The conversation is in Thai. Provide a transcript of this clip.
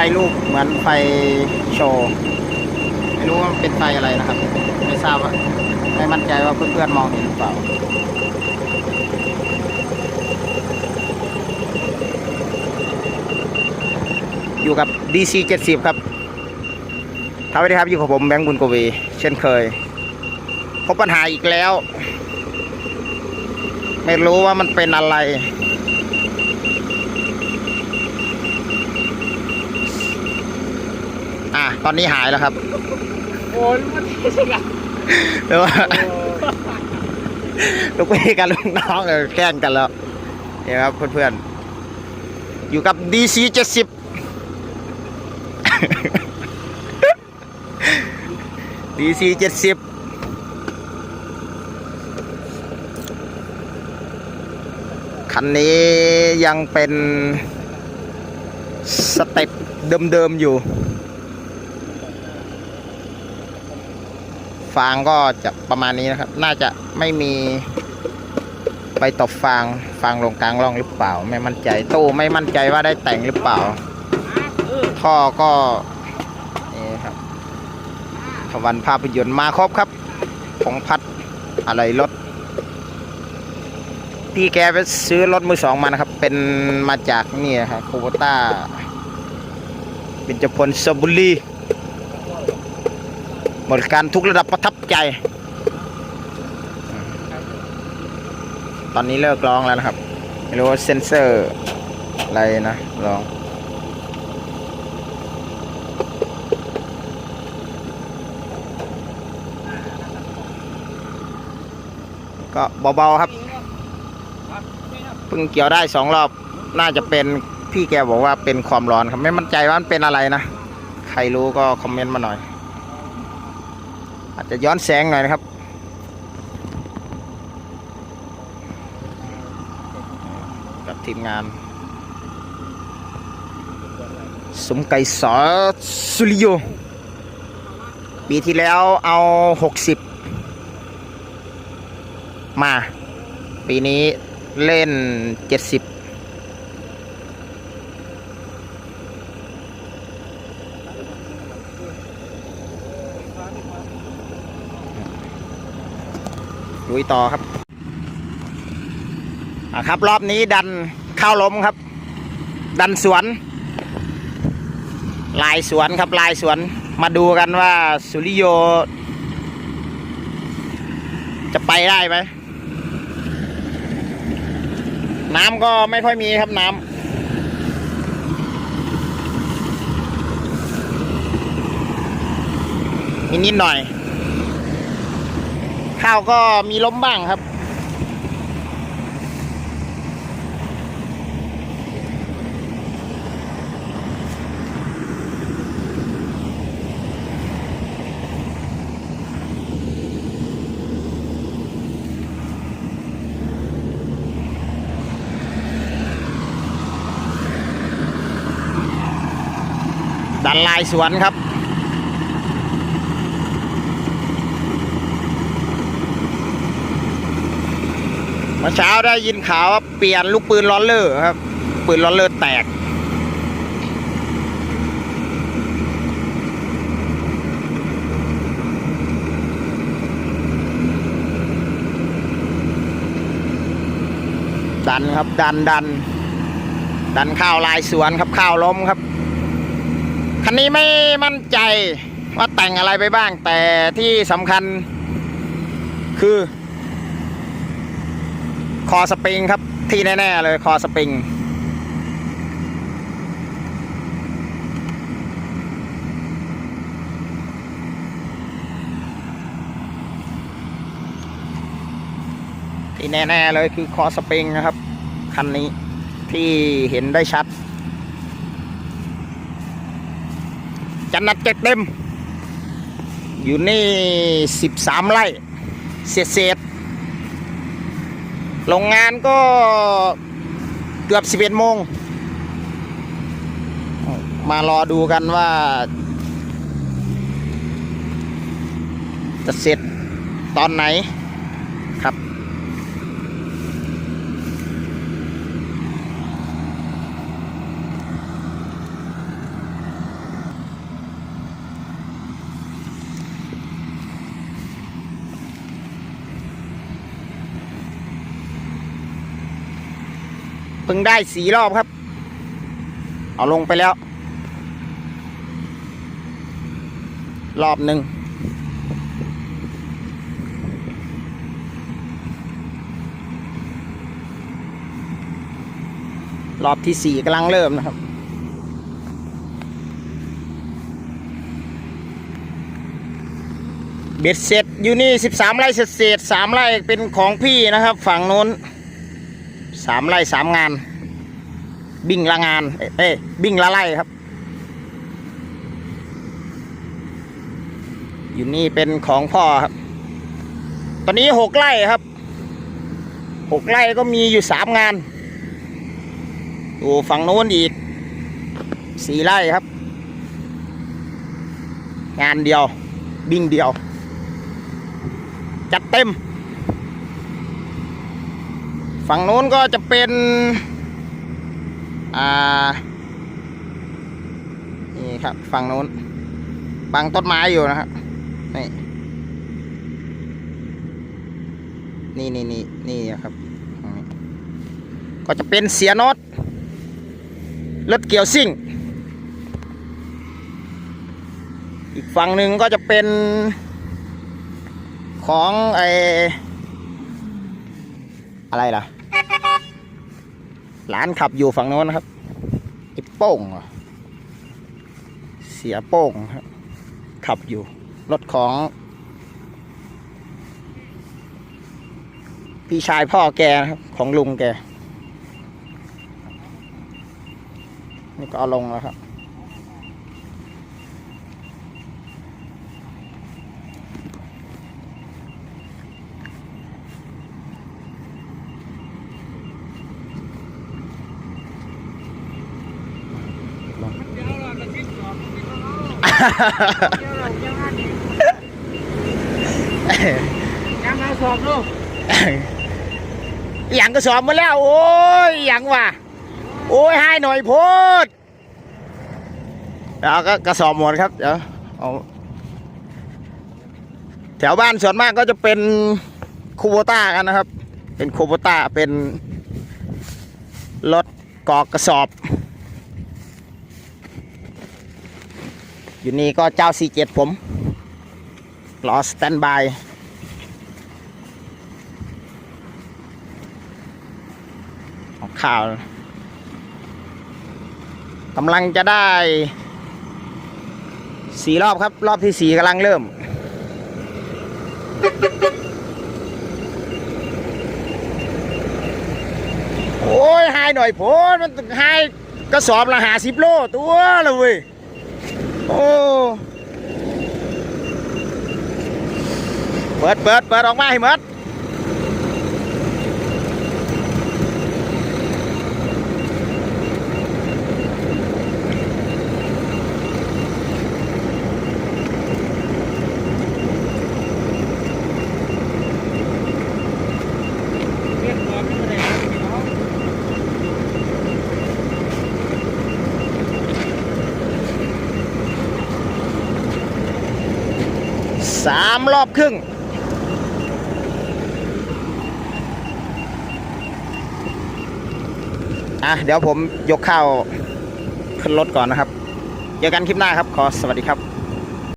ไฟลูกเหมือนไฟโชว์ไม่รู้ว่าเป็นไฟอะไรนะครับ ไม่ทราบว่าไม่มั่นใจว่าเพื่อนๆมองเห็นหรือเปล่าอยู่กับ DC 70 ครับครับสวัสดีครับอยู่กับผมแบงค์บุญกวี เช่นเคย พบปัญหาอีกแล้ว ไม่รู้ว่ามันเป็นอะไร อะตอนนี้หายแล้วครับ โอ้ยมันไม่ใช่กันหรือว่าลูกพี่กับลูกน้องเออแกล้งกันแล้วเนี่ยครับเพื่อนๆ อยู่กับ DC 70 DC 70คันนี้ยังเป็นสเต็ปเดิมๆอยู่ ฟางก็จะประมาณนี้นะครับ น่าจะไม่มีไปตบฟางฟางลงกลางร่องหรือเปล่า ไม่มั่นใจตู้ไม่มั่นใจว่าได้แต่งหรือเปล่า ท่อก็นี่ครับทวันภาพยนตร์มาครบครับของพัดอะไรรถพี่แกไปซื้อรถมือสองมานะครับ เป็นมาจากนี่ครับโคโบต้าเป็นจพลสบุรี บริการทุกระดับประทับใจ ตอนนี้เลิกร้องแล้วนะครับ ไม่รู้ว่าเซนเซอร์อะไรนะร้องก็เบาๆครับเพิ่งเกี่ยวได้สองรอบน่าจะเป็นพี่แกบอกว่าเป็นความร้อนครับ ไม่มั่นใจว่ามันเป็นอะไรนะ ใครรู้ก็คอมเมนต์มาหน่อย อาจจะย้อนแสงหน่อยนะครับ กับทีมงานสมไก่สอสุริโยปีที่แล้วเอา 60 มา ปีนี้เล่น 70 ยต่อครับอะครับ รอบนี้ดันเข้าล้มครับ ดันสวน ลายสวนครับลายสวน มาดูกันว่าสุริโย จะไปได้ไหมน้ำก็ไม่ค่อยมีครับน้ำมีนิดหน่อย ข้าวก็มีล้มบ้างครับ ดันลายสวนครับ มื่อเช้าได้ยินข่าวว่าเปลี่ยนลูกปืนลอนเลอร์ครับ ปืนลอนเลอร์แตก ดันครับดันดัน ดันข้าวลายสวนครับข้าวล้มครับ คันนี้ไม่มั่นใจว่าแต่งอะไรไปบ้างแต่ที่สำคัญคือ คอสปริงครับ ที่แน่ๆเลยคอสปริง ที่แน่ๆเลยคือคอสปริงนะครับ คันนี้ที่เห็นได้ชัด จันนัดเจ็ดเต็ม อยู่นี่สิบสามไร่เศษเศษ โรงงานก็เกือบสิบเอ็ดโมง มารอดูกันว่า จะเสร็จตอนไหน พิ่งได้สีรอบครับ เอาลงไปแล้ว รอบหนึ่งรอบที่สี่กำลังเริ่มนะครับ เบ็ดเสร็จอยู่นี่สิบสามไร่เศษเศษสามไร่เป็นของพี่นะครับ ฝั่งโน้น สามไร่สามงาน บิ่งละงาน เอ้ยบิ่งละไร่ครับ อยู่นี่เป็นของพ่อครับ ตอนนี้หกไร่ครับหกไร่ก็มีอยู่สามงานอยู่ฝั่งโน้นอีกสี่ไร่ครับ งานเดียว บิ่งเดียว จัดเต็ม ฝั่งโน้นก็จะเป็นอ่านี่ครับฝั่งโน้นบังต้นไม้อยู่นะครับนี่นี่นี่นี่นี่ครับ ก็จะเป็นเสียน็อตรถเกี่ยวซิ่ง อีกฝั่งหนึ่งก็จะเป็นของไออะไรล่ะ หลานขับอยู่ฝั่งโน้นนะครับไอ้โป้งเหรอเสียโป้งครับขับอยู่ รถของ พี่ชายพ่อแกนะครับ ของลุงแก นี่ก็เอาลงแล้วครับ เดี๋ยวเราจะคิดก่อนเดี๋ยวเรา ยังอันนี้ยังเอาสอบลูกอย่างก็สอบมาแล้ว โอ้ยอย่างว่ะโอ้ยให้หน่อยโพดแล้วก็กระสอบหมดครับ เดี๋ยวเอาแถวบ้านส่วนมากก็จะเป็นคูโบต้ากันนะครับ เป็นคูโบต้าเป็นรถกอกกระสอบ อยู่นี่ก็เจ้า 47 ผมรอสแตนบายข่าวกำลังจะได้สี่รอบครับ รอบที่สี่กำลังเริ่ม โอ้ยหายหน่อยโพดมันหายกระสอบละหาสิบโลตัวเลยเว้ย โอ้เปิดเปิดเปิดออกมาให้หมด เรียกก่อนไม่ได้ครับพี่น้อง สามรอบครึ่ง อะ เดี๋ยวผมยกข้าวขึ้นรถก่อนนะครับ เจอกันคลิปหน้าครับ ขอสวัสดีครับ